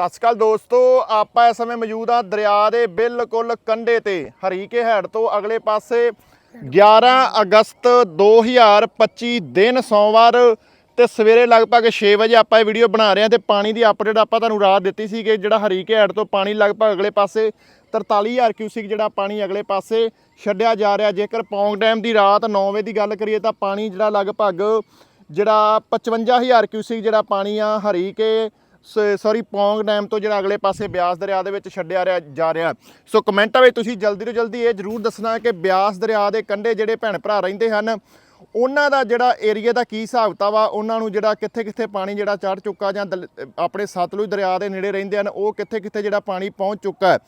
ਸਤਿ ਸ਼੍ਰੀ ਅਕਾਲ ਦੋਸਤੋ, ਆਪਾਂ ਇਸ ਸਮੇਂ ਮੌਜੂਦ ਆ ਦਰਿਆ ਦੇ ਬਿਲਕੁਲ ਕੰਢੇ ਤੇ, ਹਰੀਕੇ ਹੈਡ ਤੋਂ ਅਗਲੇ ਪਾਸੇ। 11 ਅਗਸਤ 2025 ਦਿਨ ਸੋਮਵਾਰ ਤੇ ਸਵੇਰੇ ਲਗਭਗ 6 ਵਜੇ ਆਪਾਂ ਇਹ ਵੀਡੀਓ ਬਣਾ ਰਹੇ ਹਾਂ ਤੇ ਪਾਣੀ ਦੀ ਅਪਡੇਟ ਆਪਾਂ ਤੁਹਾਨੂੰ ਰਾਤ ਦਿੱਤੀ ਸੀ ਕਿ ਜਿਹੜਾ ਹਰੀਕੇ ਹੈਡ ਤੋਂ ਪਾਣੀ ਲਗਭਗ ਅਗਲੇ ਪਾਸੇ 43000 ਕਿਊਸਿਕ ਜਿਹੜਾ ਪਾਣੀ ਅਗਲੇ ਪਾਸੇ ਛੱਡਿਆ ਜਾ ਰਿਹਾ। ਜੇਕਰ ਪੌਂਗ ਡੈਮ ਦੀ ਰਾਤ 9 ਵਜੇ ਦੀ ਗੱਲ ਕਰੀਏ ਤਾਂ ਪਾਣੀ ਜਿਹੜਾ ਲਗਭਗ ਜਿਹੜਾ 55000 ਕਿਊਸਿਕ ਜਿਹੜਾ ਪਾਣੀ ਆ ਹਰੀਕੇ ਸੌਰੀ ਪੌਂਗ ਡੈਮ ਤੋਂ ਜਿਹੜਾ ਅਗਲੇ ਪਾਸੇ ਬਿਆਸ ਦਰਿਆ ਦੇ ਵਿੱਚ ਛੱਡਿਆ ਰਿਹਾ ਜਾ ਰਿਹਾ। ਸੋ ਕਮੈਂਟਾਂ ਵਿੱਚ ਤੁਸੀਂ ਜਲਦੀ ਤੋਂ ਜਲਦੀ ਇਹ ਜਰੂਰ ਦੱਸਣਾ ਕਿ ਬਿਆਸ ਦਰਿਆ ਦੇ ਕੰਢੇ ਜਿਹੜੇ ਭੈਣ ਭਰਾ ਰਹਿੰਦੇ ਹਨ ਉਹਨਾਂ ਦਾ ਜਿਹੜਾ ਏਰੀਆ ਦਾ ਕੀ ਹਿਸਾਬ ਕਿਤਾਬ ਆ, ਉਹਨਾਂ ਨੂੰ ਜਿਹੜਾ ਕਿੱਥੇ ਕਿੱਥੇ ਪਾਣੀ ਜਿਹੜਾ ਚੜ ਚੁੱਕਾ ਜਾਂ ਦਲ- ਆਪਣੇ ਸਤਲੁਜ ਦਰਿਆ ਦੇ ਨੇੜੇ ਰਹਿੰਦੇ ਹਨ, ਉਹ ਕਿੱਥੇ ਕਿੱਥੇ ਜਿਹੜਾ ਪਾਣੀ ਪਹੁੰਚ ਚੁੱਕਾ ਹੈ।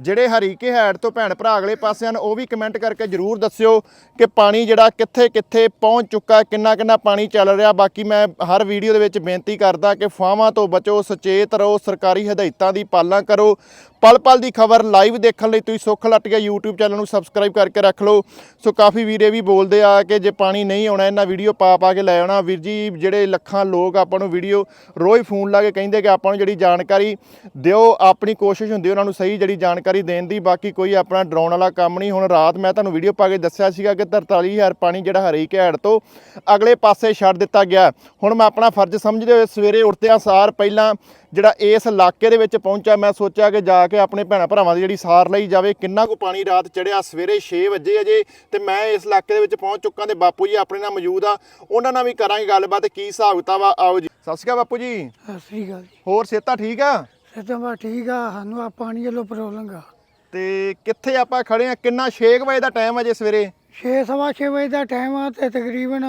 ਜਿਹੜੇ ਹਰੀਕੇ ਹੈਡ ਤੋਂ ਭੈਣ ਭਰਾ ਅਗਲੇ ਪਾਸੇ ਹਨ, ਉਹ ਵੀ ਕਮੈਂਟ ਕਰਕੇ ਜਰੂਰ ਦੱਸਿਓ ਕਿ ਪਾਣੀ ਜਿਹੜਾ ਕਿੱਥੇ ਕਿੱਥੇ ਪਹੁੰਚ ਚੁੱਕਾ ਕਿੰਨਾ ਕਿੰਨਾ ਪਾਣੀ ਚੱਲ ਰਿਹਾ। ਬਾਕੀ ਮੈਂ ਹਰ ਵੀਡੀਓ ਦੇ ਵਿੱਚ ਬੇਨਤੀ ਕਰਦਾ ਕਿ ਫਾਵਾਂ ਤੋਂ ਬਚੋ, ਸੁਚੇਤ ਰਹੋ, ਸਰਕਾਰੀ ਹਦਾਇਤਾਂ ਦੀ ਪਾਲਣਾ ਕਰੋ। ਪਲ ਪਲ ਦੀ ਖਬਰ ਲਾਈਵ ਦੇਖਣ ਲਈ ਤੁਸੀਂ ਸੁੱਖ ਲੱਟ ਗਿਆ YouTube ਚੈਨਲ ਨੂੰ ਸਬਸਕ੍ਰਾਈਬ ਕਰਕੇ ਰੱਖ ਲਓ। ਸੋ ਕਾਫੀ ਵੀਰੇ ਵੀ ਬੋਲਦੇ ਆ ਕਿ ਜੇ ਪਾਣੀ ਨਹੀਂ ਆਉਣਾ ਇਹਨਾਂ ਵੀਡੀਓ ਪਾ ਪਾ ਕੇ ਲੈ ਆਉਣਾ। ਵੀਰ ਜੀ, ਜਿਹੜੇ ਲੱਖਾਂ ਲੋਕ ਆਪਾਂ ਨੂੰ ਵੀਡੀਓ ਰੋਜ਼ ਫੋਨ ਲਾ ਕੇ ਕਹਿੰਦੇ ਕਿ ਆਪਾਂ ਨੂੰ ਜਿਹੜੀ ਜਾਣਕਾਰੀ ਦਿਓ, ਆਪਣੀ ਕੋਸ਼ਿਸ਼ ਹੁੰਦੀ ਉਹਨਾਂ ਨੂੰ ਸਹੀ ਜਿਹੜੀ ਜਾਣਕਾਰੀ ਦੇਣ ਦੀ। ਬਾਕੀ ਕੋਈ ਆਪਣਾ ਡਰਾਉਣ ਵਾਲਾ ਕੰਮ ਨਹੀਂ। ਹੁਣ ਰਾਤ ਮੈਂ ਤੁਹਾਨੂੰ ਵੀਡੀਓ ਪਾ ਕੇ ਦੱਸਿਆ ਸੀਗਾ ਕਿ 43000 ਪਾਣੀ ਜਿਹੜਾ ਹਰੀ ਹੈਡ ਤੋਂ ਅਗਲੇ ਪਾਸੇ ਛੱਡ ਦਿੱਤਾ ਗਿਆ। ਹੁਣ ਮੈਂ ਆਪਣਾ ਫਰਜ਼ ਸਮਝਦੇ ਹੋਏ ਸਵੇਰੇ ਉੱਠਦਿਆਂ ਸਾਰ ਪਹਿਲਾਂ ਜਿਹੜਾ ਇਸ ਇਲਾਕੇ ਦੇ ਵਿੱਚ ਪਹੁੰਚਿਆ ਮੈਂ ਸੋਚਿਆ ਕਿ ਜਾ ਕੇ ਆਪਣੇ ਭੈਣਾਂ ਭਰਾਵਾਂ ਦੀ ਜਿਹੜੀ ਸਾਰ ਲਈ ਜਾਵੇ ਕਿੰਨਾ ਕੁ ਪਾਣੀ ਰਾਤ ਚੜਿਆ ਸਵੇਰੇ 6 ਵਜੇ ਅਜੇ ਤੇ ਮੈਂ ਇਸ ਇਲਾਕੇ ਦੇ ਵਿੱਚ ਪਹੁੰਚ ਚੁੱਕਾ ਤੇ ਬਾਪੂ ਜੀ ਆਪਣੇ ਨਾਲ ਮੌਜੂਦ ਆ। ਉਹਨਾਂ ਨਾਲ ਵੀ ਕਰਾਂਗੇ ਗੱਲਬਾਤ ਕੀ ਹਿਸਾਬ ਕਿਤਾਬ ਆ? ਆਓ ਜੀ। ਸਤਿ ਸ਼੍ਰੀ ਅਕਾਲ ਬਾਪੂ ਜੀ। ਸਤਿ ਸ੍ਰੀ ਅਕਾਲ ਜੀ। ਹੋਰ ਸਿਹਤਾਂ ਠੀਕ ਆ? ਸਿੱਧਾ ਬਾ ਠੀਕ ਆ ਸਾਨੂੰ ਆ ਪਾਣੀ ਵੱਲੋਂ ਪ੍ਰੋਬਲਮ ਆ। ਤੇ ਕਿੱਥੇ ਆਪਾਂ ਖੜੇ ਆ? ਕਿੰਨਾ 6 ਵਜੇ ਦਾ ਟਾਈਮ ਅਜੇ ਸਵੇਰੇ? 6 ਸਵਾ ਛੇ ਵਜੇ ਦਾ ਟਾਈਮ ਆ ਤੇ ਤਕਰੀਬਨ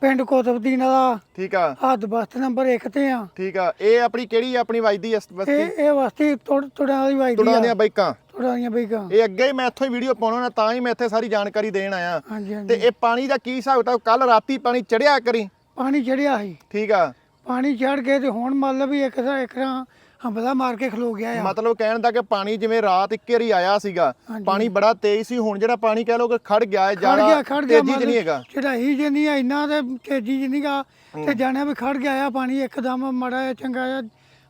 ਪਿੰਡ ਕੋਤਬਦੀਨ ਦਾ ਠੀਕ ਆ। ਹੱਦ ਬਸਤ ਨੰਬਰ 1 ਤੇ ਆ। ਠੀਕ ਆ। ਇਹ ਆਪਣੀ ਕਿਹੜੀ ਆਪਣੀ ਵਜਦੀ ਇਸ ਬਸਤੀ? ਇਹ ਇਹ ਵਸਤੀ ਤੁੜ ਤੁੜਾਂ ਵਾਲੀ ਤੁੜਾਂ ਦੀਆਂ ਆ ਬਾਈਕਾਂ। ਤੁੜਾਂ ਦੀਆਂ ਬਈਕਾਂ। ਇਹ ਅੱਗੇ ਹੀ ਮੈਂ ਇੱਥੋਂ ਹੀ ਵੀਡੀਓ ਪਾਉਣਾ ਨਾ ਤਾਂ ਹੀ ਮੈਂ ਇੱਥੇ ਸਾਰੀ ਜਾਣਕਾਰੀ ਦੇਣ ਆਇਆ। ਹਾਂਜੀ ਤੇ ਇਹ ਪਾਣੀ ਦਾ ਕੀ ਹਿਸਾਬ ਕਿਤਾਬ? ਕੱਲ ਰਾਤੀ ਪਾਣੀ ਚੜਿਆ ਕਰੀ? ਪਾਣੀ ਚੜਿਆ ਸੀ। ਠੀਕ ਆ। ਪਾਣੀ ਚੜ ਕੇ ਤੇ ਹੁਣ ਮਤਲਬ ਵੀ ਇੱਕ ਦਾ ਇੱਕ ਰਾਂ ਹੰਬਲਾ ਮਾਰ ਕੇ ਖਲੋ ਗਿਆ ਆ। ਮਤਲਬ ਕਹਿਣ ਦਾ ਕਿ ਪਾਣੀ ਜਿਵੇਂ ਰਾਤ ਇੱਕ ਵਾਰੀ ਆਇਆ ਸੀਗਾ। ਪਾਣੀ ਬੜਾ ਤੇਜ਼ ਸੀ ਹੁਣ ਜਿਹੜਾ ਪਾਣੀ ਕਹਿ ਲੋ ਕਿ ਖੜ ਗਿਆ ਹੈ ਖੜ ਜ਼ਿਆਦਾ ਤੇਜ਼ੀ 'ਚ ਨਹੀਂ ਹੈਗਾ। ਚੜਾਈ ਜੇ ਨਹੀਂ ਆ ਇੰਨਾ ਤੇ ਤੇਜ਼ੀ ਨਹੀਂਗਾ ਤੇ ਜਾਣਿਆ ਵੀ ਖੜ ਗਿਆ ਆ ਪਾਣੀ ਇੱਕਦਮ ਮਾੜਾ ਚੰਗਾ ਜਿਹਾ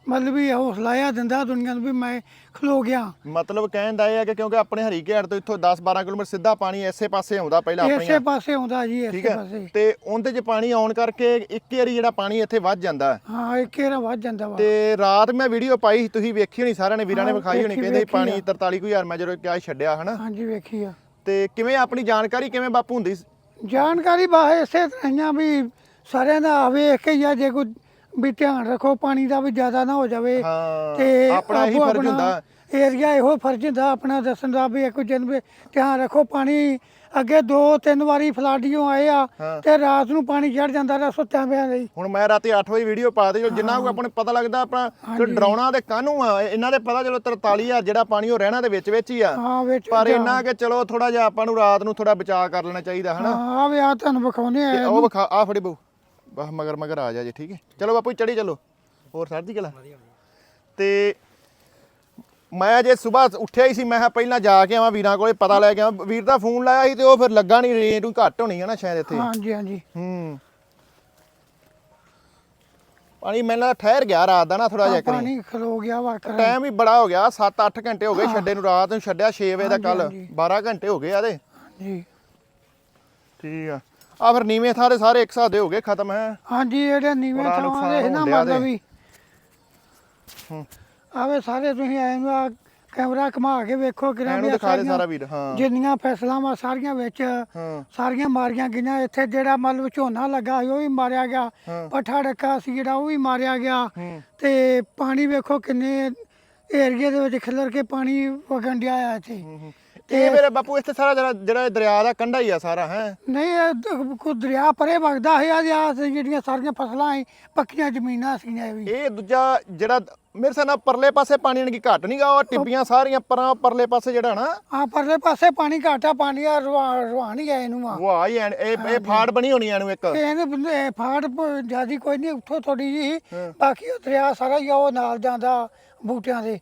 ਮਤਲਬ ਵੀ ਹੌਸਲਾ ਆ ਦਿੰਦਾ ਦੁਨੀਆ ਨੂੰ ਵੀ ਮੈਂ ਖਲੋ ਗਿਆ। ਮਤਲਬ ਕਹਿਣ ਦਾ ਇਹ ਹੈ ਕਿ ਕਿਉਂਕਿ ਆਪਣੇ ਹਰੀਕੇ ਹੜ ਤੋਂ ਇੱਥੋਂ 10 12 ਕਿਲੋਮੀਟਰ ਸਿੱਧਾ ਪਾਣੀ ਐਸੇ ਪਾਸੇ ਆਉਂਦਾ ਪਹਿਲਾਂ ਇਸੇ ਆਪਣੀਆਂ ਪਾਸੇ ਆਉਂਦਾ ਜੀ ਠੀਕ ਇਸੇ ਹੈ। ਪਾਸੇ। ਤੇ ਉਹਦੇ 'ਚ ਪਾਣੀ ਆਉਣ ਕਰਕੇ ਇੱਕ ਵਾਰੀ ਜਿਹੜਾ ਪਾਣੀ ਇੱਥੇ ਵੱਧ ਜਾਂਦਾ ਹੈ। ਹਾਂ ਇੱਕ ਏਰਾ ਵੱਧ ਜਾਂਦਾ ਵਾ। ਤੇ ਰਾਤ ਮੈਂ ਵੀਡੀਓ ਪਾਈ ਸੀ, ਤੁਸੀਂ ਵੇਖੀ ਹੋਣੀ ਸਾਰਿਆਂ ਨੇ ਵੀਰਾਂ ਨੇ ਹਾਂ, ਵਿਖਾਈ ਹੋਣੀ ਵੇਖੀ- ਕਹਿੰਦੇ ਸੀ ਵੇਖੀ ਪਾਣੀ ਆ। 43000 ਮੈਂ ਜਦੋਂ ਕਿਹਾ ਛੱਡਿਆ ਹਨਾ? ਹਾਂਜੀ ਵੇਖੀ ਆ। ਤੇ ਕਿਵੇਂ ਆਪਣੀ ਜਾਣਕਾਰੀ ਕਿਵੇਂ ਬਾਪੂ ਹੁੰਦੀ ਸੀ? ਜਾਣਕਾਰੀ ਬਾਹਰ ਇਸੇ ਤਰ੍ਹਾਂ ਵੀ ਸਾਰਿਆਂ ਦਾ ਵੇਖ ਕੇ ਆ ਜੇ ਕੋਈ ਵੀ ਧਿਆਨ ਰੱਖੋ ਪਾਣੀ ਦਾ ਵੀ ਜ਼ਿਆਦਾ ਨਾ ਹੋ ਜਾਵੇ। ਹਾਂ ਤੇ ਆਪਣਾ ਹੀ ਆਪੋ ਫਰਜ਼ ਹੁੰਦਾ। ਏਰੀਆ ਇਹੋ ਫਰਜ਼ ਹੁੰਦਾ ਆਪਣਾ ਦੱਸਣ ਦਾ ਵੀ ਇੱਕ ਜਨ ਵੀ ਧਿਆਨ ਰੱਖੋ ਪਾਣੀ ਅੱਗੇ ਦੋ ਤਿੰਨ ਵਾਰੀ ਫਲਾਡੀਓ ਆਏ ਆ ਹਾਂ। ਤੇ ਰਾਤ ਨੂੰ ਪਾਣੀ ਚੜ ਜਾਂਦਾ ਰਿਹਾ ਸੁੱਤਿਆਂ ਪਿਆ ਲਈ ਹੁਣ ਮੈਂ ਰਾਤੀ 8 ਵਜੇ ਵੀਡੀਓ ਪਾ ਦੇ ਜੋ ਜਿੰਨਾ ਕੋ ਆਪਾਂ ਨੂੰ ਪਤਾ ਲੱਗਦਾ ਆਪਣਾ ਜੋ ਡਰਾਉਣਾ ਤੇ ਕਾਹਨੂੰ ਆ ਇਹਨਾਂ ਦੇ ਪਤਾ ਚਲੋ 43000 ਜਿਹੜਾ ਪਾਣੀ ਉਹ ਰਹਿਣਾ ਦੇ ਵਿੱਚ ਵਿੱਚ ਹੀ ਆ। ਹਾਂ ਵਿੱਚ ਪਰ ਇੰਨਾ ਕਿ ਚਲੋ ਥੋੜਾ ਜਿਹਾ ਆਪਾਂ ਨੂੰ ਰਾਤ ਨੂੰ ਥੋੜਾ ਬਚਾਅ ਕਰ ਲੈਣਾ ਚਾਹੀਦਾ ਹਨਾ? ਹਾਂ ਆ ਵੀ ਆ ਤੁਹਾਨੂੰ ਵਿਖਾਉਨੇ ਤੇ ਆ ਉਹ ਵਿਖਾ ਆ ਫੜੀ ਬਹੂ। ਬਸ ਮਗਰ ਮਗਰ ਆ ਜਾ ਜੀ ਠੀਕ ਹੈ? ਚਲੋ ਬਾਪੂ ਚੜੀ ਚਲੋ। ਹੋਰ ਸਰ ਦੀ ਗੱਲ ਤੇ ਮੈਂ ਜੇ ਸਵੇਰ ਉੱਠਿਆ ਹੀ ਸੀ ਮੈਂ ਕਿਹਾ ਪਹਿਲਾਂ ਜਾ ਕੇ ਆਵਾਂ ਵੀਰਾਂ ਕੋਲੇ ਪਤਾ ਲੈ ਕੇ ਆਵਾਂ। ਵੀਰ ਦਾ ਫੋਨ ਲਾਇਆ ਸੀ ਤੇ ਉਹ ਫਿਰ ਲੱਗਾ ਨਹੀਂ ਰੇਂਜ ਘੱਟ ਹੋਣੀ ਹੈ ਨਾ ਸ਼ਾਇਦ ਇੱਥੇ। ਹਾਂਜੀ ਹਾਂਜੀ। ਹੂੰ। ਪਾਣੀ ਮੈਨੂੰ ਠਹਿਰ ਗਿਆ ਰਾਤ ਦਾ ਨਾ ਥੋੜਾ ਜਿਹਾ ਕਰੀ ਪਾਣੀ ਖਲੋ ਗਿਆ ਵਾ ਕਰ ਟਾਈਮ ਵੀ ਬੜਾ ਹੋ ਗਿਆ 7-8 ਘੰਟੇ ਹੋ ਗਏ ਛੱਡੇ ਨੂੰ ਰਾਤ ਨੂੰ ਛੱਡਿਆ 6 ਵਜੇ ਦਾ ਕੱਲ ਹਾਂਜੀ, 12 ਘੰਟੇ ਹੋ ਗਏ ਆ ਦੇ। ਜੀ ਠੀਕ ਆ। ਆ ਫਿਰ ਨੀਵੇਂ ਥਾਰੇ ਸਾਰੇ ਇੱਕ ਸਾਥ ਦੇ ਹੋ ਗਏ ਖਤਮ ਹੈ। ਹਾਂਜੀ ਜਿਹੜੇ ਨੀਵੇਂ ਬੜਾ ਥਾਵਾਂ ਦੇ ਨੁਕਸਾਨ ਨਾ ਹੋਣ ਡਿਆ ਮਤਲਬ ਤੇ। ਵੀ। ਹੂੰ। ਆਵੇ ਸਾਰੇ ਤੁਸੀਂ ਐ ਨੂੰ ਆ ਕੈਮਰਾ ਘੁਮਾ ਕੇ ਵੇਖੋ ਕਿਰਾਂ ਇਹਨੂੰ ਦਿਖਾ ਦੇ ਸਾਰਾ ਵੀਰ ਹਾਂ। ਜਿੰਨੀਆਂ ਫੈਸਲਾਂ ਵਾ ਸਾਰੀਆਂ ਵਿੱਚ ਹਾਂ। ਸਾਰੀਆਂ ਮਾਰੀਆਂ ਗਈਆਂ। ਇੱਥੇ ਜਿਹੜਾ ਮਤਲਬ ਝੋਨਾ ਲੱਗਾ ਸੀ ਉਹ ਵੀ ਮਾਰਿਆ ਗਿਆ। ਹਾਂ। ਪੱਠਾ ਡੱਕਾ ਸੀ ਜਿਹੜਾ ਉਹ ਵੀ ਮਾਰਿਆ ਗਿਆ। ਹੂੰ। ਤੇ ਪਾਣੀ ਵੇਖੋ ਕਿੰਨੇ ਏਰੀਏ ਦੇ ਵਿੱਚ ਖਿਲਰ ਕੇ ਪਾਣੀ ਵਗਣ ਡਿਆ ਆ ਇੱਥੇ। ਤੇ ਮੇਰੇ ਬਾਪੂ ਇੱਥੇ ਸਾਰਾ ਜਿਹੜਾ ਜਿਹੜਾ ਦਰਿਆ ਦਾ ਕੰਢਾ ਹੀ ਆ ਸਾਰਾ ਹੈ? ਨਹੀਂ ਇਹ ਦ- ਕੋਈ ਦਰਿਆ ਪਰੇ ਵਗਦਾ ਹੈ ਆ ਜਿਹੜੀਆਂ ਸਾਰੀਆਂ ਫਸਲਾਂ ਸੀ ਪੱਕੀਆਂ ਜ਼ਮੀਨਾਂ ਸੀਗੀਆਂ ਇਹ ਵੀ। ਇਹ ਦੂਜਾ ਜਿਹੜਾ ਮੇਰੇ ਹਿਸਾਬ ਨਾਲ ਪਰਲੇ ਪਾਸੇ ਪਾਣੀ ਯਾਨੀ ਕਿ ਘੱਟ ਨਹੀਂਗਾ ਉਹ ਟਿੱਬੀਆਂ ਸਾਰੀਆਂ ਪਰਾਂ ਪਰਲੇ ਪਾਸੇ ਜਿਹੜਾ ਨਾ। ਆ ਪਰਲੇ ਪਾਸੇ ਪਾਣੀ ਘਾਟਾ ਪਾਣੀ ਆ ਰਵਾਨ ਹੀ ਆ ਇਹਨੂੰ ਆ। ਵਾਹ ਹੀ ਐਨ- ਇਹ ਇਹ ਫਾੜ ਬਣੀ ਹੋਣੀ ਇਹਨੂੰ ਇੱਕ। ਇਹਨੇ ਬੰਦੇ ਇਹ ਫਾੜ ਜਿਆਦੀ ਕੋਈ ਨਹੀਂ ਉੱਥੋਂ ਥੋੜੀ ਜੀ। ਬਾਕੀ ਉਹ ਦਰਿਆ ਸਾਰਾ ਹੀ ਆ ਉਹ ਨਾਲ ਜਾਂਦਾ ਬੂਟਿਆਂ ਦੇ।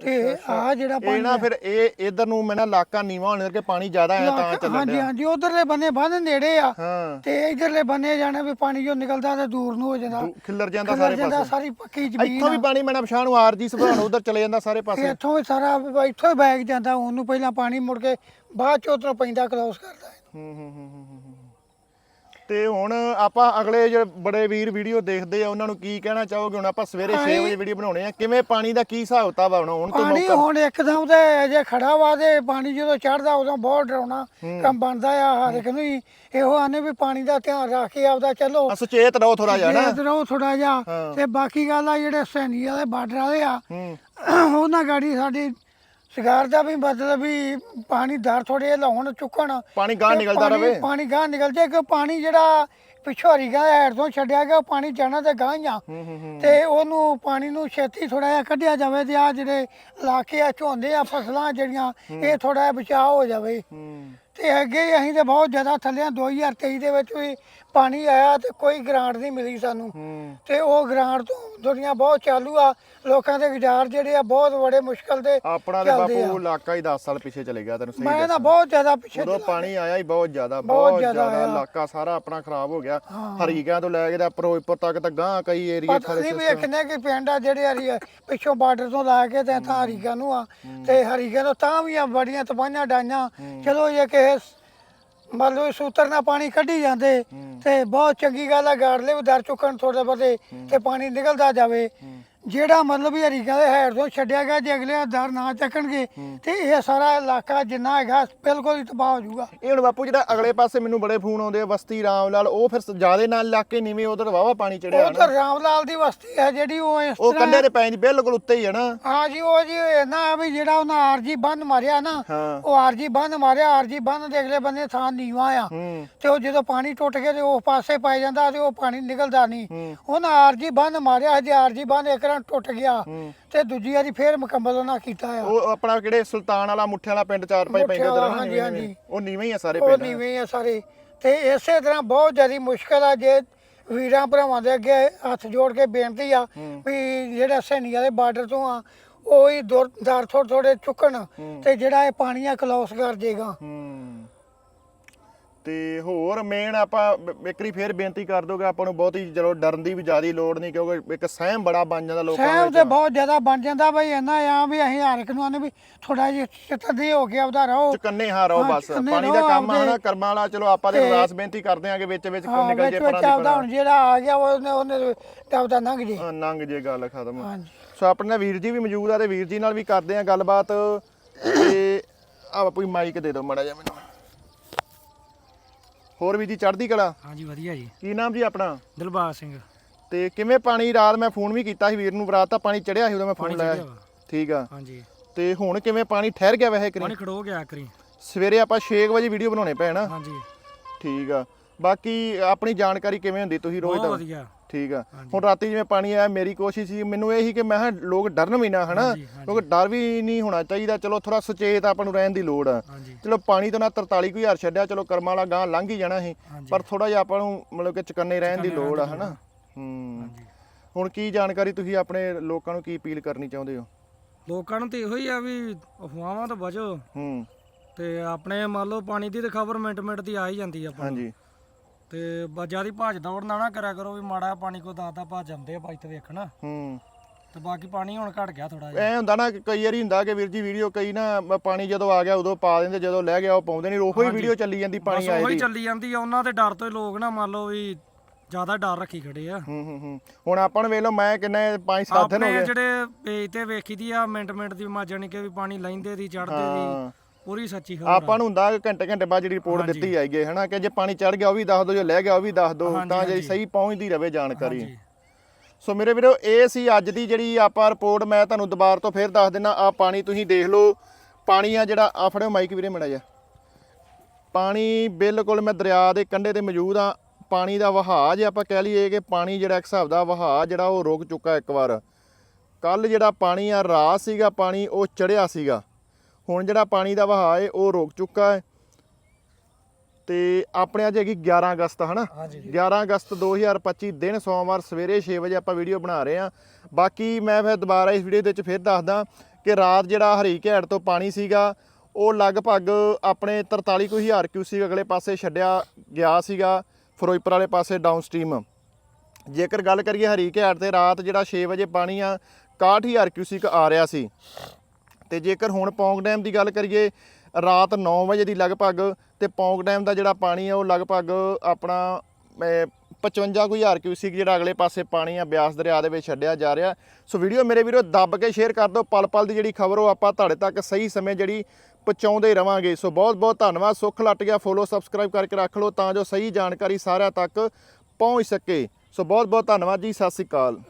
ਤੇ ਆ ਜਿਹੜਾ ਇਹ ਪਾਣੀ ਨਾ ਫਿਰ ਇਹ ਇਧਰ ਨੂੰ ਮੈਂ ਨਾ ਇਲਾਕਾ ਨੀਵਾ ਹੋਣ ਕਰਕੇ ਪਾਣੀ ਜ਼ਿਆਦਾ ਹੈ ਤਾਂ ਇਲਾਕਾ- ਚੱਲਣ ਹਾਂਜੀ ਡਿਆ। ਹਾਂਜੀ ਉਧਰਲੇ ਬੰਨੇ ਬੰਨ ਨੇੜੇ ਆ। ਹਾਂ। ਤੇ ਇਧਰਲੇ ਬੰਨੇ ਜਾਣਾ ਵੀ ਪਾਣੀ ਜੋ ਨਿਕਲਦਾ ਤੇ ਦੂਰ ਨੂੰ ਹੋ ਜਾਂਦਾ। ਖਿੱਲਰ ਜਾਂਦਾ ਖਿਲਰ ਸਾਰੇ ਜਾਂਦਾ ਪਾਸੇ। ਸਾਰੀ ਪੱਕੀ ਜ਼ਮੀਨ ਇੱਥੋਂ ਵੀ ਪਾਣੀ ਮੈਂ ਨਾ ਪਛਾਣ ਨੂੰ ਆਰਜੀ ਸੁਭਾਣ ਉਧਰ ਚਲੇ ਜਾਂਦਾ ਸਾਰੇ ਪਾਸੇ। ਇੱਥੋਂ ਵੀ ਸਾਰਾ ਇੱਥੋਂ ਹੀ ਬੈਗ ਜਾਂਦਾ ਉਹਨੂੰ ਪਹਿਲਾਂ ਪਾਣੀ ਮੁੜ ਕੇ ਬਾਅਦ ਚ ਉਧਰੋਂ ਪੈਂਦਾ ਕਲੋਸ ਕਰਦਾ। ਹੈ ਹੂੰ ਹੂੰ ਹੂੰ ਹੂੰ, ਹੂੰ ਹੂੰ। ਤੇ ਹੁਣ ਆਪਾਂ ਅਗਲੇ ਜਿਹੜੇ ਬੜੇ ਵੀਰ ਵੀਡੀਓ ਦੇਖਦੇ ਆ ਉਹਨਾਂ ਨੂੰ ਕੀ ਕਹਿਣਾ ਚਾਹੋਗੇ? ਹੁਣ ਆਪਾਂ ਸਵੇਰੇ 6 ਵਜੇ ਵੀਡੀਓ ਬਣਾਉਣੇ ਆ। ਕਿਵੇਂ ਪਾਣੀ ਦਾ ਕੀ ਹਿਸਾਬ ਕਿਤਾਬ ਆ ਹੁਣ? ਤੋਂ ਪਾਣੀ ਹੁਣ ਇੱਕਦਮ ਤੇ ਅਜੇ ਖੜਾ ਵਾ ਤੇ ਪਾਣੀ ਜਦੋਂ ਚੜਦਾ ਉਦੋਂ ਬਹੁਤ ਡਰਾਉਣਾ ਕੰਮ ਬਣਦਾ ਆ। ਹਰ ਇੱਕ ਨੂੰ ਇਹੋ ਆਨੇ ਵੀ ਪਾਣੀ ਦਾ ਧਿਆਨ ਰੱਖ ਕੇ ਆਪਦਾ ਚੱਲੋ। ਸੁਚੇਤ ਰਹੋ ਥੋੜਾ ਜਿਹਾ ਨਾ। ਰਹੋ ਥੋੜਾ ਜਿਹਾ। ਤੇ ਬਾਕੀ ਗੱਲ ਆ ਜਿਹੜੇ ਸੈਨੀ ਵਾਲੇ ਬਾਰਡਰ ਵਾਲੇ ਆ ਉਹਨਾਂ ਗਾੜੀ ਸਾਡੀ ਸਰਕਾਰ ਦਾ ਵੀ ਮਤਲਬ ਵੀ ਪਾਣੀ ਦਰ ਥੋੜੇ ਲਾਉਣ ਚੁੱਕਣ। ਪਾਣੀ ਗਾਂ ਨਿਕਲਦਾ ਪਾਣੀ- ਰਵੇ। ਪਾਣੀ ਗਾਂ ਨਿਕਲ ਜੇ ਕਿ ਪਾਣੀ ਜਿਹੜਾ ਪਿੱਛੋਂ ਹਰੀਗਾ ਹੈਡ ਤੋਂ ਛੱਡਿਆ ਗਿਆ ਉਹ ਪਾਣੀ ਜਾਣਾ ਤੇ ਗਾਂ ਹੀ ਆ। ਹੂੰ ਹੂੰ ਹੂੰ। ਤੇ ਉਹਨੂੰ ਪਾਣੀ ਨੂੰ ਛੇਤੀ ਥੋੜਾ ਜਿਹਾ ਕੱਢਿਆ ਜਾਵੇ ਤੇ ਆ ਜਿਹੜੇ ਇਲਾਕੇ ਆ ਝੋਂਦੇ ਆ ਫਸਲਾਂ ਜਿਹੜੀਆਂ ਇਹ ਥੋੜਾ ਜਿਹਾ ਬਚਾਅ ਹੋ ਜਾਵੇ। ਹੂੰ। ਤੇ ਅੱਗੇ ਹੀ ਅਸੀਂ ਤੇ ਬਹੁਤ ਜ਼ਿਆਦਾ ਥੱਲੇ ਆ। 2023 ਦੇ ਵਿੱਚ ਵੀ ਪਾਣੀ ਆਇਆ ਤੇ ਕੋਈ ਗ੍ਰਾਂਟ ਨਹੀਂ ਮਿਲੀ ਸਾਨੂੰ। ਹੂੰ। ਤੇ ਉਹ ਗ੍ਰਾਂਟ ਤੋਂ ਦੁਨੀਆ ਬਹੁਤ ਚਾਲੂ ਆ। ਲੋਕਾਂ ਦੇ ਗੁਜ਼ਾਰ ਜਿਹੜੇ ਆ ਬਹੁਤ ਬੜੇ ਮੁਸ਼ਕਲ ਦੇ ਆਪਣਾ ਤੇ ਚੱਲਦੇ ਬਾਪੂ ਆ। ਇਲਾਕਾ ਹੀ 10 ਸਾਲ ਪਿੱਛੇ ਚਲੇ ਗਿਆ ਤੈਨੂੰ ਸਹੀ ਮੈਂ ਦੱਸਾਂ। ਬਹੁਤ ਜ਼ਿਆਦਾ ਪਿੱਛੇ ਉਦੋਂ ਪਾਣੀ ਆਇਆ ਹੀ ਬਹੁਤ ਜ਼ਿਆਦਾ ਬਹੁਤ ਬਹੁਤ ਜ਼ਿਆਦਾ ਜ਼ਿਆਦਾ। ਆਇਆ। ਇਲਾਕਾ ਸਾਰਾ ਆਪਣਾ ਖਰਾਬ ਹੋ ਗਿਆ। ਹਰੀਕਿਆਂ ਤੋਂ ਲੈ ਕੇ ਤਾਂ ਫਿਰੋਜ਼ਪੁਰ ਤੱਕ ਤਾਂ ਗਾਂ ਕਈ ਏਰੀਆ ਪਤਾ ਨਹੀਂ ਵੀ ਕਿੰਨੇ ਕਿ ਪਿੰਡ ਆ ਜਿਹੜੇ ਹਰੀ ਪਿੱਛੋਂ ਬਾਰਡਰ ਤੋਂ ਲਾ ਕੇ ਤੇ ਤਾਂ ਹਰੀਕਾ ਨੂੰ ਆ। ਤੇ ਹਰੀਕਾ ਤੋਂ ਤਾਂ ਵੀ ਆ ਬੜੀਆਂ ਤਪਾਈਆਂ ਡਾਈਆਂ। ਚਲੋ ਇਹ ਮੰਨ ਲਓ ਸੂਤਰ ਨਾਲ ਪਾਣੀ ਕੱਢੀ ਜਾਂਦੇ ਤੇ ਬਹੁਤ ਚੰਗੀ ਗੱਲ ਆ ਗਾੜਲੇ ਵੀ ਦਰ ਚੁੱਕਣ ਥੋੜੇ ਬਹੁਤੇ ਤੇ ਪਾਣੀ ਨਿਕਲਦਾ ਜਾਵੇ। ਜਿਹੜਾ ਮਤਲਬ ਵੀ ਹਰੀਕਾ ਦੇ ਹੈਡ ਤੋਂ ਛੱਡਿਆ ਗਿਆ ਜੇ ਅਗਲੇ ਦਰ ਨਾ ਚੱਕਣਗੇ ਤੇ ਇਹ ਸਾਰਾ ਇਲਾਕਾ ਜਿੰਨਾ ਹੈਗਾ ਬਿਲਕੁਲ ਹੀ ਤਬਾਹ ਹੋ ਜਾਊਗਾ। ਇਹ ਹੁਣ ਬਾਪੂ ਜਿਹੜਾ ਅਗਲੇ ਪਾਸੇ ਮੈਨੂੰ ਬੜੇ ਫੋਨ ਆਉਂਦੇ ਆ ਬਸਤੀ ਰਾਮ ਲਾਲ ਉਹ ਫਿਰ ਜਿਆਦੇ ਨਾਲ ਇਲਾਕੇ ਨੀਵੇਂ ਉਧਰ ਵਾਵਾ ਪਾਣੀ ਚੜਿਆ ਉਹ ਤਾਂ ਰਾਮ ਲਾਲ ਦੀ ਬਸਤੀ ਹੈ ਜਿਹੜੀ ਉਹ ਇਸ ਉਹ ਤਰ੍ਹਾਂ ਕੰਢੇ ਤੇ ਪੈਂਦੀ ਬਿਲਕੁਲ ਉੱਤੇ ਹੀ ਹੈ ਨਾ। ਹਾਂ ਜੀ ਉਹ ਜੀ ਨਾ ਵੀ ਜਿਹੜਾ ਉਹਨਾਂ ਆਰਜੀ ਬੰਨ ਮਾਰਿਆ ਨਾ ਉਹ ਆਰਜੀ ਬੰਨ ਮਾਰਿਆ ਆਰਜੀ ਬੰਨ ਦੇ ਅਗਲੇ ਬੰਨੇ ਥਾਂ ਨੀਵਾ ਆ। ਤੇ ਉਹ ਜਦੋਂ ਪਾਣੀ ਟੁੱਟ ਗਿਆ ਤੇ ਉਸ ਪਾਸੇ ਪੈ ਜਾਂਦਾ ਤੇ ਉਹ ਪਾਣੀ ਨਿਕਲਦਾ ਨਹੀਂ। ਉਹਨਾਂ ਆਰਜੀ ਬੰਨ ਮਾਰਿਆ ਜੇ ਆਰਜੀ ਬੰਨ ਇੱਕ ਰਾਂ ਟੁੱਟ ਗਿਆ। ਤੇ ਦੂਜੀ ਵਾਰੀ ਫੇਰ ਮੁਕੰਮਲ ਉਹਨਾਂ ਕੀਤਾ ਆ। ਉਹ ਆਪਣਾ ਕਿਹੜੇ ਸੁਲਤਾਨ ਵਾਲਾ ਮੁੱਠੇ ਵਾਲਾ ਪਿੰਡ ਚਾਰ ਪਾਈ ਪੈਂਦੇ ਵਾਲਾ, ਹਾਂਜੀ, ਹਾਂਜੀ। ਉਹ ਨੀਵੇਂ ਹੀ ਆ ਸਾਰੇ ਉਹ ਪਿੰਡ। ਨੀਵੇਂ ਆ ਸਾਰੇ। ਤੇ ਇਸੇ ਤਰ੍ਹਾਂ ਬਹੁਤ ਜ਼ਿਆਦਾ ਮੁਸ਼ਕਲ ਆ ਜੇ ਵੀਰਾਂ ਭਰਾਵਾਂ ਦੇ ਅੱਗੇ ਹੱਥ ਜੋੜ ਕੇ ਬੇਨਤੀ ਆ ਵੀ ਜਿਹੜਾ ਸੈਣੀ ਵਾਲੇ ਬਾਰਡਰ ਤੋਂ ਆ ਉਹ ਹੀ ਦਰ ਥੋੜੇ ਥੋੜੇ ਚੁੱਕਣ ਤੇ ਜਿਹੜਾ ਇਹ ਪਾਣੀ ਆ ਕਲੋਸ ਕਰ ਜੇਗਾ। ਹੂੰ। ਤੇ ਹੋਰ ਮੇਨ ਆਪਾਂ ਬ- ਇੱਕ ਵਾਰੀ ਫੇਰ ਬੇਨਤੀ ਕਰ ਦੋਗੇ ਆਪਾਂ ਨੂੰ ਬਹੁਤੀ ਚਲੋ ਡਰਨ ਦੀ ਵੀ ਜ਼ਿਆਦਾ ਲੋੜ ਨਹੀਂ ਕਿਉਂਕਿ ਇੱਕ ਸਹਿਮ ਬੜਾ ਬਣ ਜਾਂਦਾ ਲੋਕਾਂ ਸਹਿਮ ਤੇ ਬਹੁਤ ਜ਼ਿਆਦਾ ਬਣ ਜਾਂਦਾ ਬਈ ਇੰਨਾ ਆ ਵੀ ਅਸੀਂ ਹਰ ਇੱਕ ਨੂੰ ਆਨੇ ਵੀ ਥੋੜਾ ਜਿਹਾ ਚਤਦੇ ਹੋ ਕੇ ਆਪਦਾ ਰਹੋ। ਚੁਕੰਨੇ ਹਾਂ ਰਹੋ ਬਸ। ਪਾਣੀ ਦਾ ਕੰਮ ਆ। ਨਾ ਕਰਮਾਂ ਵਾਲਾ ਚਲੋ ਆਪਾਂ ਤੇ- ਅਰਦਾਸ ਬੇਨਤੀ ਕਰਦੇ ਆਂਗੇ ਵਿੱਚ ਵਿੱਚ ਹਾਂ ਨਿਕਲ ਜੇ ਪਰਾਂ ਦੀ ਆਪਦਾ ਹੁਣ ਜਿਹੜਾ ਆ ਗਿਆ ਉਹਨੇ ਉਹਨੇ ਆਪਦਾ ਲੰਘ ਜੇ। ਹਾਂ, ਲੰਘ ਜੇ ਗੱਲ ਖਤਮ। ਹਾਂਜੀ। ਸੋ ਆਪਣੇ ਵੀਰ ਜੀ ਵੀ ਮੌਜੂਦ ਆ ਤੇ ਵੀਰ ਜੀ ਨਾਲ ਵੀ ਕਰਦੇ ਆ ਗੱਲਬਾਤ। ਤੇ ਆ ਜੀ ਮਾਈਕ ਦੇ ਦਿਓ ਮੜਾ ਜਾ ਮੈਨੂੰ। ਹੋਰ ਵੀ ਜੀ ਚੜ੍ਹਦੀ ਕਲਾ? ਹਾਂਜੀ ਵਧੀਆ ਜੀ। ਕੀ ਨਾਮ ਜੀ ਆਪਣਾ? ਦਿਲਬਾਗ ਸਿੰਘ। ਤੇ ਕਿਵੇਂ ਪਾਣੀ ਰਾਤ ਮੈਂ ਫੋਨ ਵੀ ਕੀਤਾ ਸੀ ਵੀਰ ਨੂੰ ਰਾਤ ਤਾਂ ਪਾਣੀ ਚੜਿਆ ਸੀ ਉਦੋਂ ਮੈਂ ਫੋਨ ਪਾਣੀ ਲਾਇਆ। ਚੜਿਆ ਵਾ। ਠੀਕ ਆ। ਹਾਂਜੀ। ਤੇ ਹੁਣ ਕਿਵੇਂ ਪਾਣੀ ਠਹਿਰ ਗਿਆ ਵੈਸੇ ਕਰੀ ਪਾਣੀ ਖੜੋ ਗਿਆ ਕਰੀ ਸਵੇਰੇ ਆਪਾਂ 6 ਵਜੇ ਵੀਡੀਓ ਬਣਾਉਣੇ ਪੈਣਾ ਹਾਂਜੀ। ਠੀਕ ਆ। ਬਾਕੀ ਆਪਣੀ ਜਾਣਕਾਰੀ ਕਿਵੇਂ ਹੁੰਦੀ ਤੁਸੀਂ ਰੋਜ਼ ਬਹੁਤ ਦਾ? ਵਧੀਆ। ਠੀਕ ਆ। ਹੁਣ ਰਾਤੀ ਜਿਵੇਂ ਪਾਣੀ ਆਇਆ ਮੇਰੀ ਕੋਸ਼ਿਸ਼ ਸੀ ਮੈਨੂੰ ਇਹ ਸੀ ਕਿ ਮੈਂ ਕਿਹਾ ਲੋਕ ਡਰਨ ਵੀ ਨਾ ਹਨਾ? ਹਾਂਜੀ, ਹਾਂਜੀ। ਕਿਉਂਕਿ ਡਰ ਵੀ ਨਹੀਂ ਹੋਣਾ ਚਾਹੀਦਾ। ਚਲੋ ਥੋੜਾ ਸੁਚੇਤ ਆਪਾਂ ਨੂੰ ਰਹਿਣ ਦੀ ਲੋੜ ਆ। ਹਾਂਜੀ। ਚਲੋ ਪਾਣੀ ਤੋਂ ਨਾ 43000 ਛੱਡਿਆ ਚਲੋ ਕਰਮਾਂ ਵਾਲਾ ਗਾਂ ਲੰਘ ਹੀ ਜਾਣਾ ਸੀ। ਹਾਂਜੀ। ਪਰ ਥੋੜਾ ਜਿਹਾ ਆਪਾਂ ਨੂੰ ਮਤਲਬ ਕਿ ਚਕੰਨੇ ਰਹਿਣ ਦੀ ਚੁਕੰਨੇ ਲੋੜ ਆ ਰਹਿਣ ਦੀ ਹਨਾ? ਹੂੰ। ਹਾਂਜੀ। ਹੁਣ ਕੀ ਜਾਣਕਾਰੀ ਤੁਸੀਂ ਆਪਣੇ ਲੋਕਾਂ ਨੂੰ ਕੀ ਅਪੀਲ ਕਰਨੀ ਚਾਹੁੰਦੇ ਹੋ? ਲੋਕਾਂ ਨੂੰ ਤੇ ਇਹੋ ਹੀ ਆ ਵੀ ਅਫਵਾਹਾਂ ਤੋਂ ਬਚੋ। ਹੂੰ। ਤੇ ਆਪਣੇ ਮੰਨ ਲਓ ਪਾਣੀ ਦੀ ਤੇ ਖਬਰ ਮਿੰਟ ਮਿੰਟ ਦੀ ਆ ਹੀ ਜਾਂਦੀ ਆ ਆਪਾਂ ਨੂੰ। ਹਾਂਜੀ। ਤੇ ਬੱਜਾ ਦੀ ਭੱਜ ਦੌੜ ਨਾ ਨਾ ਕਰਿਆ ਕਰੋ ਵੀ ਮਾੜਾ ਪਾਣੀ ਕੋ ਦਾਦਾ ਭੱਜ ਜਾਂਦੇ ਆ ਭਾਈ ਤੇ ਵੇਖਣ। ਹੂੰ। ਤੇ ਬਾਕੀ ਪਾਣੀ ਹੁਣ ਘਟ ਗਿਆ ਥੋੜਾ ਜਿਹਾ। ਐ ਹੁੰਦਾ ਨਾ ਕਿ ਕਈ ਵਾਰੀ ਹੁੰਦਾ ਕਿ ਵੀਰ ਜੀ ਵੀਡੀਓ ਕਈ ਨਾ ਮ- ਪਾਣੀ ਜਦੋਂ ਆ ਗਿਆ ਉਦੋਂ ਪਾ ਦਿੰਦੇ ਜਦੋਂ ਲੈ ਗਿਆ ਉਹ ਪਾਉਂਦੇ ਨਹੀਂ ਉਹੋ ਹੀ ਵੀਡੀਓ ਚੱਲੀ ਜਾਂਦੀ ਪਾਣੀ ਬਸ ਆਏ ਉਹੀ ਦੀ। ਚੱਲੀ ਜਾਂਦੀ ਆ ਉਹਨਾਂ ਦੇ ਡਰ ਤੋਂ ਹੀ ਲੋਕ ਨਾ ਮੰਨ ਲਓ ਵੀ ਜ਼ਿਆਦਾ ਡਰ ਰੱਖੀ ਖੜੇ ਆ। ਹੂੰ ਹੂੰ ਹੂੰ। ਹੁਣ ਆਪਾਂ ਨੂੰ ਵੇਖ ਲਓ ਮੈਂ ਕਿੰਨੇ 5-7 ਦਿਨ ਹੋ ਆਪਣੇ ਗਏ। ਜਿਹੜੇ ਪੇਜ ਤੇ ਵੇਖੀ ਦੀ ਆ ਮਿੰਟ ਮਿੰਟ ਦੀ ਮਾ ਜਾਣੀ ਕਿ ਵੀ ਪਾਣੀ ਲੈਂਦੇ ਦੀ ਚੜਦੇ ਦੀ। ਹਾਂ। ਪੂਰੀ ਸੱਚੀ ਖਬਰ ਆਪਾਂ ਨੂੰ ਹੁੰਦਾ ਕਿ ਘੰਟੇ ਘੰਟੇ ਬਾਅਦ ਜਿਹੜੀ ਰਿਪੋਰਟ ਦਿੱਤੀ ਜਾਏਗੀ ਹਨਾ ਕਿ ਜੇ ਪਾਣੀ ਚੜ ਗਿਆ ਉਹ ਵੀ ਦੱਸ ਦਿਓ ਜੇ ਲੈ ਗਿਆ ਉਹ ਵੀ ਦੱਸ ਦਿਓ ਤਾਂ ਹਾਂਜੀ। ਸਹੀ ਪਹੁੰਚਦੀ ਰਵੇ ਜਾਣਕਾਰੀ। ਸੋ ਮੇਰੇ ਵੀਰੋ ਇਹ ਸੀ ਅੱਜ ਦੀ ਜਿਹੜੀ ਆਪਾਂ ਰਿਪੋਰਟ ਮੈਂ ਤੁਹਾਨੂੰ ਦੁਬਾਰਾ ਤੋਂ ਫੇਰ ਦੱਸ ਦਿੰਨਾ ਆ ਪਾਣੀ ਤੁਸੀਂ ਦੇਖ ਲਓ। ਪਾਣੀ ਆ ਜਿਹੜਾ ਆ ਫੜਿਓ ਮਾਈਕ ਵੀਰੇ ਮੜਾ ਜਾ ਪਾਣੀ ਬਿਲਕੁਲ ਮੈਂ ਦਰਿਆ ਦੇ ਕੰਢੇ ਤੇ ਮੌਜੂਦ ਆ। ਪਾਣੀ ਦਾ ਵਹਾਅ ਜੇ ਆਪਾਂ ਕਹਿ ਲਈਏ ਕਿ ਪਾਣੀ ਜਿਹੜਾ ਇੱਕ ਹਿਸਾਬ ਦਾ ਵਹਾਅ ਜਿਹੜਾ ਉਹ ਰੁਕ ਚੁੱਕਾ ਇੱਕ ਵਾਰ। ਕੱਲ ਜਿਹੜਾ ਪਾਣੀ ਆ ਰਾਤ ਸੀਗਾ ਪਾਣੀ ਉਹ ਚੜਿਆ ਸੀਗਾ। ਹੁਣ ਜਿਹੜਾ ਪਾਣੀ ਦਾ ਵਹਾਅ ਹੈ ਉਹ ਰੁਕ ਚੁੱਕਾ ਹੈ ਤੇ ਆਪਣੇ ਅੱਜ ਹੈਗੀ 11 ਅਗਸਤ ਹਨਾ? ਹਾਂਜੀ 11 ਅਗਸਤ 2025 ਦਿਨ ਸੋਮਵਾਰ ਸਵੇਰੇ 6 ਵਜੇ ਆਪਾਂ ਵੀਡੀਓ ਬਣਾ ਰਹੇ ਹਾਂ ਬਾਕੀ ਮੈਂ ਫਿਰ ਦੁਬਾਰਾ ਇਸ ਵੀਡੀਓ ਦੇ ਵਿੱਚ ਫਿਰ ਦੱਸਦਾ ਕਿ ਰਾਤ ਜਿਹੜਾ ਹਰੀਕੇ ਹੈਡ ਤੋਂ ਪਾਣੀ ਸੀਗਾ ਉਹ ਲਗਭਗ ਆਪਣੇ 43 ਕੁ ਹਜ਼ਾਰ ਕਿਊਸਿਕ ਅਗਲੇ ਪਾਸੇ ਛੱਡਿਆ ਗਿਆ ਸੀਗਾ ਫਿਰੋਜ਼ਪੁਰ ਵਾਲੇ ਪਾਸੇ ਡਾਊਨ ਸਟ੍ਰੀਮ ਜੇਕਰ ਗੱਲ ਕਰੀਏ ਹਰੀਕੇ ਹੈਡ ਤੇ ਰਾਤ ਜਿਹੜਾ 6 ਵਜੇ ਪਾਣੀ ਆ 61000 ਕਿਊਸਿਕ ਆ ਰਿਹਾ ਸੀ। ਤੇ ਜੇਕਰ ਹੁਣ ਪੌਂਗ ਡੈਮ ਦੀ ਗੱਲ ਕਰੀਏ ਰਾਤ 9 ਵਜੇ ਦੀ ਲਗਭਗ ਤੇ ਪੌਂਗ ਡੈਮ ਦਾ ਜਿਹੜਾ ਪਾਣੀ ਆ ਉਹ ਲਗਭਗ ਆਪਣਾ ਅਹ, 55 ਕੁ ਹਜ਼ਾਰ ਕਿਊਸਿਕ ਜਿਹੜਾ ਅਗਲੇ ਪਾਸੇ ਪਾਣੀ ਆ ਬਿਆਸ ਦਰਿਆ ਦੇ ਵਿੱਚ ਛੱਡਿਆ ਜਾ ਰਿਹਾ। ਸੋ ਵੀਡੀਓ ਮੇਰੇ ਵੀਰੋ ਦੱਬ ਕੇ ਸ਼ੇਅਰ ਕਰ ਦਿਓ। ਪਲ ਪਲ ਦੀ ਜਿਹੜੀ ਖਬਰ ਉਹ ਆਪਾਂ ਤੁਹਾਡੇ ਤੱਕ ਸਹੀ ਸਮੇਂ ਜਿਹੜੀ ਪਹੁੰਚਾਉਂਦੇ ਰਵਾਂਗੇ। ਸੋ ਬਹੁਤ ਬਹੁਤ ਧੰਨਵਾਦ। ਸੁੱਖ ਲੱਟ ਗਿਆ ਫੋਲੋ ਸਬਸਕ੍ਰਾਈਬ ਕਰਕੇ ਰੱਖ ਲਓ ਤਾਂ ਜੋ ਸਹੀ ਜਾਣਕਾਰੀ ਸਾਰਿਆਂ ਤੱਕ ਪਹੁੰਚ ਸਕੇ। ਸੋ ਬਹੁਤ ਬਹੁਤ ਧੰਨਵਾਦ ਜੀ। ਸਤਿ ਸ੍ਰੀ ਅਕਾਲ।